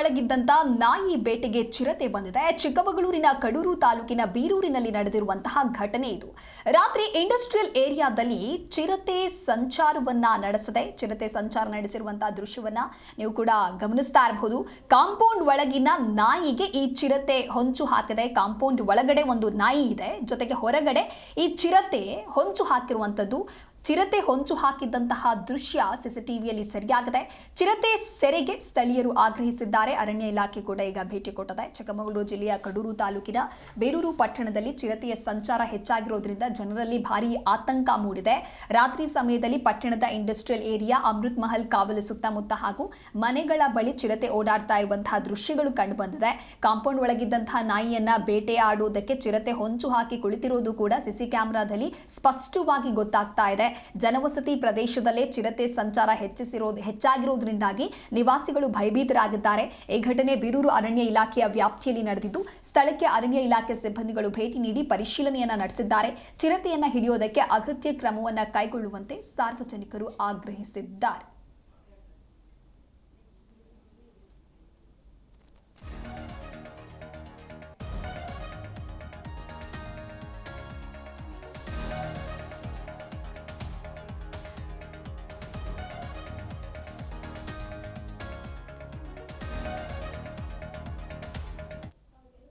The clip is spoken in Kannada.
ಕಾಂಪೌಂಡ್ ಒಳಗಿದ್ದಂತ ನಾಯಿ ಬೇಟೆಗೆ ಚಿರತೆ ಬಂದಿದೆ. ಚಿಕ್ಕಮಗಳೂರಿನ ಕಡೂರು ತಾಲೂಕಿನ ಬೀರೂರಿನಲ್ಲಿ ನಡೆದಿರುವಂತಹ ಘಟನೆ ಇದು. ರಾತ್ರಿ ಇಂಡಸ್ಟ್ರಿಯಲ್ ಏರಿಯಾದಲ್ಲಿ ಚಿರತೆ ಸಂಚಾರವನ್ನ ನಡೆಸದೆ. ಚಿರತೆ ಸಂಚಾರ ನಡೆಸಿರುವಂತಹ ದೃಶ್ಯವನ್ನ ನೀವು ಕೂಡ ಗಮನಿಸ್ತಾ ಇರಬಹುದು. ಕಾಂಪೌಂಡ್ ಒಳಗಿನ ನಾಯಿಗೆ ಈ ಚಿರತೆ ಹೊಂಚು ಹಾಕಿದೆ. ಕಾಂಪೌಂಡ್ ಒಳಗಡೆ ಒಂದು ನಾಯಿ ಇದೆ. ಜೊತೆಗೆ ಹೊರಗಡೆ ಈ ಚಿರತೆ ಹೊಂಚು ಹಾಕಿರುವಂಥದ್ದು ಚಿರತೆ ಹೊಂಚು ಹಾಕಿದ್ದಂತಹ ದೃಶ್ಯ ಸಿಸಿಟಿವಿಯಲ್ಲಿ ಸರಿಯಾಗಿದೆ. ಚಿರತೆ ಸೆರೆಗೆ ಸ್ಥಳೀಯರು ಆಗ್ರಹಿಸಿದ್ದಾರೆ. ಅರಣ್ಯ ಇಲಾಖೆ ಕೂಡ ಈಗ ಭೇಟಿ ಕೊಟ್ಟಿದೆ. ಚಿಕ್ಕಮಗಳೂರು ಜಿಲ್ಲೆಯ ಕಡೂರು ತಾಲೂಕಿನ ಬೇರೂರು ಪಟ್ಟಣದಲ್ಲಿ ಚಿರತೆಯ ಸಂಚಾರ ಹೆಚ್ಚಾಗಿರೋದ್ರಿಂದ ಜನರಲ್ಲಿ ಭಾರಿ ಆತಂಕ ಮೂಡಿದೆ. ರಾತ್ರಿ ಸಮಯದಲ್ಲಿ ಪಟ್ಟಣದ ಇಂಡಸ್ಟ್ರಿಯಲ್ ಏರಿಯಾ ಅಮೃತ್ ಮಹಲ್ ಕಾವಲು ಸುತ್ತಮುತ್ತ ಹಾಗೂ ಮನೆಗಳ ಬಳಿ ಚಿರತೆ ಓಡಾಡ್ತಾ ಇರುವಂತಹ ದೃಶ್ಯಗಳು ಕಂಡುಬಂದಿದೆ. ಕಾಂಪೌಂಡ್ ಒಳಗಿದ್ದಂತಹ ನಾಯಿಯನ್ನ ಬೇಟೆಯಾಡುವುದಕ್ಕೆ ಚಿರತೆ ಹೊಂಚು ಹಾಕಿ ಕುಳಿತಿರೋದು ಕೂಡ ಸಿಸಿ ಕ್ಯಾಮೆರಾದಲ್ಲಿ ಸ್ಪಷ್ಟವಾಗಿ ಗೊತ್ತಾಗ್ತಾ ಇದೆ. ಜನವಸತಿ ಪ್ರದೇಶದಲ್ಲೇ ಚಿರತೆ ಸಂಚಾರ ಹೆಚ್ಚಿಸಿರೋದು ಹೆಚ್ಚಾಗಿರೋದ್ರಿಂದಾಗಿ ನಿವಾಸಿಗಳು ಭಯಭೀತರಾಗಿದ್ದಾರೆ ಈ ಘಟನೆ ಬೀರೂರು ಅರಣ್ಯ ಇಲಾಖೆಯ ವ್ಯಾಪ್ತಿಯಲ್ಲಿ ನಡೆದಿದ್ದು, ಸ್ಥಳಕ್ಕೆ ಅರಣ್ಯ ಇಲಾಖೆ ಸಿಬ್ಬಂದಿಗಳು ಭೇಟಿ ನೀಡಿ ಪರಿಶೀಲನೆಯನ್ನ ನಡೆಸಿದ್ದಾರೆ. ಚಿರತೆಯನ್ನ ಹಿಡಿಯೋದಕ್ಕೆ ಅಗತ್ಯ ಕ್ರಮವನ್ನ ಕೈಗೊಳ್ಳುವಂತೆ ಸಾರ್ವಜನಿಕರು ಆಗ್ರಹಿಸಿದ್ದಾರೆ.